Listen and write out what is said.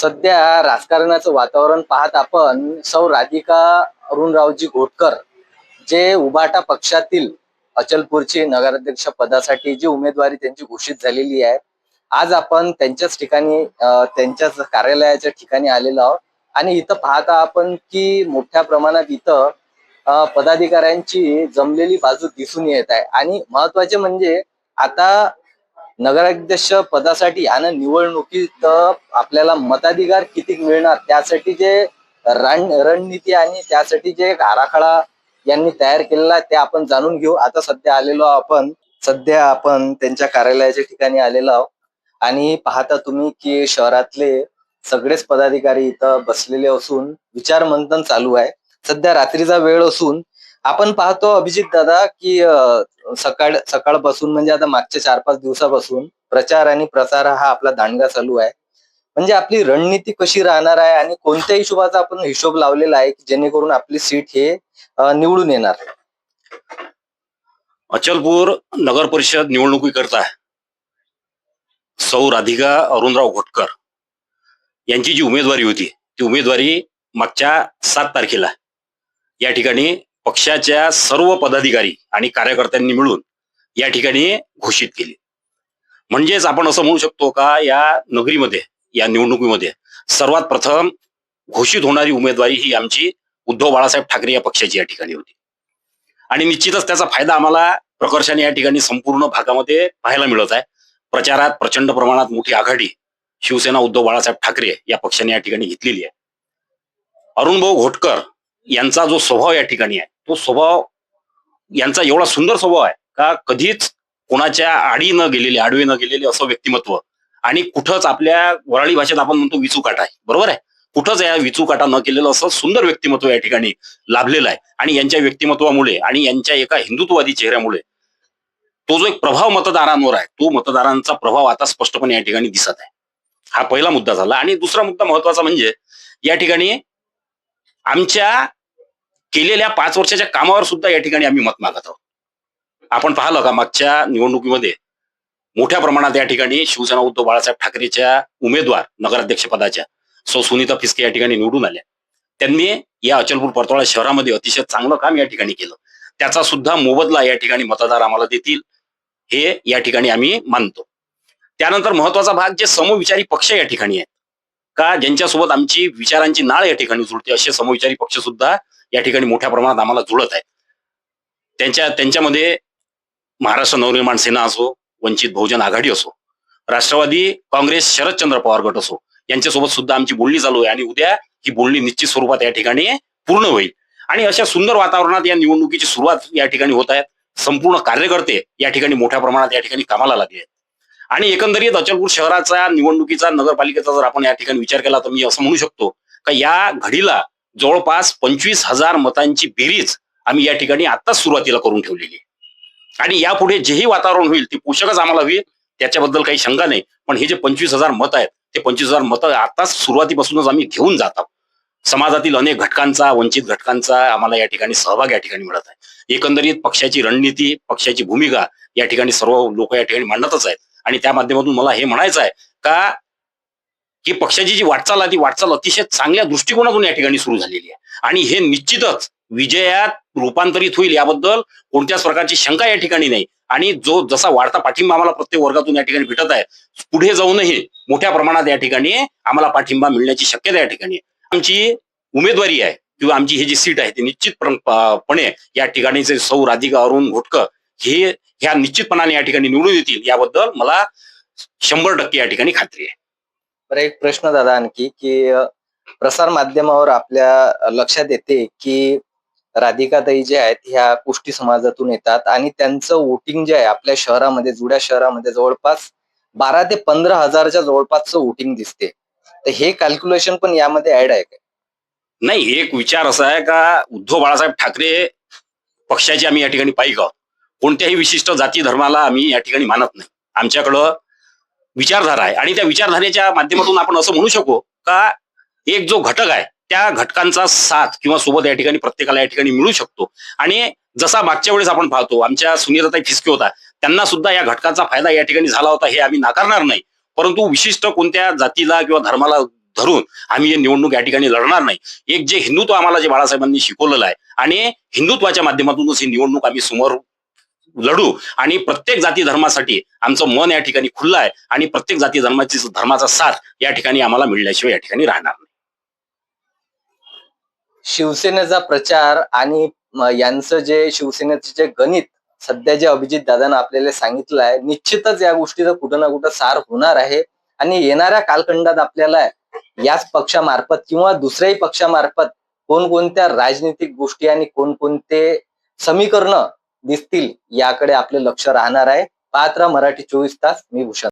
सध्या राजकारणाचं वातावरण पाहत आपण सौ राधिका अरुणरावजी घोटकर जे उबाटा पक्षातील अचलपूरची नगराध्यक्ष पदासाठी जी उमेदवारी त्यांची घोषित झालेली आहे. आज आपण त्यांच्याच ठिकाणी त्यांच्याच कार्यालयाच्या ठिकाणी आलेलो आहोत. आणि इथं पाहता आपण की मोठ्या प्रमाणात इथं पदाधिकाऱ्यांची जमलेली बाजू दिसून येत आहे. आणि महत्त्वाचे म्हणजे आता नगराध्यक्ष पदासाठी आणि निवडणुकीत आपल्याला मताधिकार किती मिळणार त्यासाठी जे रण रणनीती आणि त्यासाठी जे एक आराखडा यांनी तयार केलेला ते आपण जाणून घेऊ. आता सध्या आलेलो आहोत आपण. सध्या आपण त्यांच्या कार्यालयाच्या ठिकाणी आलेलो आहोत. आणि पाहता तुम्ही की शहरातले सगळेच पदाधिकारी इथं बसलेले असून विचार मंथन चालू आहे. सध्या रात्रीचा वेळ असून आपण पाहतो अभिजित दादा की सकाळ सकाळपासून म्हणजे आता मागच्या चार पाच दिवसापासून प्रचार आणि प्रसार हा आपला दांडगा चालू आहे. म्हणजे आपली रणनीती कशी राहणार आहे आणि कोणत्या हिशोबाचा आपण हिशोब लावलेला आहे की जेणेकरून आपली सीट हे निवडून येणार अचलपूर नगर परिषद निवडणुकीकरता सौ राधिका अरुणराव घोटकर यांची जी उमेदवारी होती ती उमेदवारी मागच्या सात तारखेला या ठिकाणी पक्षाच्या सर्व पदाधिकारी आणि कार्यकर्त्यांनी मिळून या ठिकाणी घोषित केली. म्हणजेच आपण असं म्हणू शकतो का या नगरीमध्ये या निवडणुकीमध्ये सर्वात प्रथम घोषित होणारी उमेदवारी ही आमची उद्धव बाळासाहेब ठाकरे या पक्षाची या ठिकाणी होती. आणि निश्चितच त्याचा फायदा आम्हाला प्रकर्षाने या ठिकाणी संपूर्ण भागामध्ये पाहायला मिळत आहे. प्रचारात प्रचंड प्रमाणात मोठी आघाडी शिवसेना उद्धव बाळासाहेब ठाकरे या पक्षाने या ठिकाणी घेतलेली आहे. अरुणभाऊ घोटकर यांचा जो स्वभाव या ठिकाणी आहे तो स्वभाव यांचा एवढा सुंदर स्वभाव आहे का कधीच कोणाच्या आडी न गेलेले आडवे न गेलेले असं व्यक्तिमत्व आणि कुठंच आपल्या वराळी भाषेत आपण म्हणतो विचूकाट आहे. बरोबर आहे? कुठंच या विचूकाटा न केलेलं असं सुंदर व्यक्तिमत्व या ठिकाणी लाभलेलं आहे. आणि यांच्या व्यक्तिमत्वामुळे आणि यांच्या एका हिंदुत्ववादी चेहऱ्यामुळे तो जो एक प्रभाव मतदारांवर आहे तो मतदारांचा प्रभाव आता स्पष्टपणे या ठिकाणी दिसत आहे. हा पहिला मुद्दा झाला. आणि दुसरा मुद्दा महत्त्वाचा म्हणजे या ठिकाणी आमच्या केलेल्या पाच वर्षाच्या कामावर सुद्धा या ठिकाणी आम्ही मत मागत आहोत. आपण पाहिलं का मागच्या निवडणुकीमध्ये मोठ्या प्रमाणात या ठिकाणी शिवसेना उद्धव बाळासाहेब ठाकरेच्या उमेदवार नगराध्यक्षपदाच्या सो सौ सुनीता फिसके या ठिकाणी निवडून आल्या. त्यांनी या अचलपूर परतवाडा शहरामध्ये अतिशय चांगलं काम या ठिकाणी केलं. त्याचा सुद्धा मोबदला या ठिकाणी मतदार आम्हाला देतील हे या ठिकाणी आम्ही मानतो. त्यानंतर महत्त्वाचा भाग जे समविचारी पक्ष या ठिकाणी आहेत का? ज्यांच्यासोबत आमची विचारांची नाळ या ठिकाणी जुळते असे समविचारी पक्ष सुद्धा या ठिकाणी मोठ्या प्रमाणात आम्हाला जुळत आहेत. त्यांच्या त्यांच्यामध्ये महाराष्ट्र नवनिर्माण सेना असो वंचित बहुजन आघाडी असो राष्ट्रवादी काँग्रेस शरदचंद्र पवार गट असो यांच्यासोबत सुद्धा आमची बोलणी चालू आहे आणि उद्या ही बोलणी निश्चित स्वरूपात या ठिकाणी पूर्ण होईल. आणि अशा सुंदर वातावरणात या निवडणुकीची सुरुवात या ठिकाणी होत आहे. संपूर्ण कार्यकर्ते या ठिकाणी मोठ्या प्रमाणात या ठिकाणी कामाला लागले आहेत. आणि एकंदरीत अचलपूर शहराचा निवडणुकीचा नगरपालिकेचा जर आपण या ठिकाणी विचार केला तर मी असं म्हणू शकतो का या घडीला जवळपास पंचवीस हजार मतांची बेरीज आम्ही या ठिकाणी आताच सुरुवातीला करून ठेवलेली आहे. आणि यापुढे जेही वातावरण होईल ते पोषकच आम्हाला होईल त्याच्याबद्दल काही शंका नाही. पण हे जे पंचवीस हजार मत आहेत ते पंचवीस हजार मतं आताच सुरुवातीपासूनच आम्ही घेऊन जात आहोत. समाजातील अनेक घटकांचा वंचित घटकांचा आम्हाला या ठिकाणी सहभाग या ठिकाणी मिळत आहे. एकंदरीत पक्षाची रणनीती पक्षाची भूमिका या ठिकाणी सर्व लोक या ठिकाणी मांडतच आहेत. आणि त्या माध्यमातून मला हे म्हणायचं आहे का की पक्षाची जी वाटचाल आहे ती वाटचाल अतिशय चांगल्या दृष्टिकोनातून या ठिकाणी सुरू झालेली आहे. आणि हे निश्चितच विजयात रूपांतरित होईल याबद्दल कोणत्याच प्रकारची शंका या ठिकाणी नाही. आणि जो जसा वाढता पाठिंबा आम्हाला प्रत्येक वर्गातून या ठिकाणी भेटत आहे पुढे जाऊनही मोठ्या प्रमाणात या ठिकाणी आम्हाला पाठिंबा मिळण्याची शक्यता या ठिकाणी आमची उमेदवारी आहे किंवा आमची ही जी सीट आहे ती निश्चितपणे या ठिकाणीचे सौ राधिका अरुण घोटकर हे ह्या निश्चितपणाने या ठिकाणी निवडून येतील याबद्दल मला शंभर टक्के या ठिकाणी खात्री आहे. बरं एक प्रश्न दादा आणखी की प्रसार माध्यमावर आपल्या लक्षात येते की राधिकाताई जे आहेत ह्या कुष्टी समाजातून येतात आणि त्यांचं वोटिंग जे आहे आपल्या शहरामध्ये जुड्या शहरामध्ये जवळपास बारा ते पंधरा हजारच्या जवळपासचं वोटिंग दिसते. तर हे कॅल्क्युलेशन पण यामध्ये ऍड आहे का नाही एक विचार असा आहे का उद्धव बाळासाहेब ठाकरे पक्षाचे आम्ही या ठिकाणी पाहिक आहोत कोणत्याही विशिष्ट जाती धर्माला आम्ही या ठिकाणी मानत नाही. आमच्याकडं विचारधारा आहे. आणि त्या विचारधारेच्या माध्यमातून आपण असं म्हणू शकू का एक जो घटक आहे त्या घटकांचा साथ किंवा सोबत या ठिकाणी प्रत्येकाला या ठिकाणी मिळू शकतो. आणि जसा मागच्या वेळेस आपण पाहतो आमच्या सुनीताई फिसके होता त्यांना सुद्धा या घटकाचा फायदा या ठिकाणी झाला होता हे आम्ही नाकारणार नाही. परंतु विशिष्ट कोणत्या जातीला किंवा धर्माला धरून आम्ही हे निवडणूक या ठिकाणी लढणार नाही. एक जे हिंदुत्व आम्हाला जे बाळासाहेबांनी शिकवलेलं आहे आणि हिंदुत्वाच्या माध्यमातूनच ही निवडणूक आम्ही समोर लढू आणि प्रत्येक जाती धर्मासाठी आमचं मन या ठिकाणी खुल्लं आहे आणि प्रत्येक जाती धर्माची धर्माचा साथ या ठिकाणी आम्हाला मिळल्याशिवाय या ठिकाणी राहणार नाही. शिवसेनेचा प्रचार आणि यांचं जे शिवसेनेचे जे गणित सध्या जे अभिजित दादानं आपल्याला सांगितलं आहे निश्चितच या गोष्टीचं कुठं ना कुठं सार होणार आहे. आणि येणाऱ्या कालखंडात आपल्याला याच पक्षामार्फत किंवा दुसऱ्याही पक्षामार्फत कोणकोणत्या राजनीतिक गोष्टी आणि कोणकोणते समीकरण दिसतील याकडे आपले लक्ष राहणार आहे. पात्र मराठी चोवीस तास मी भूषण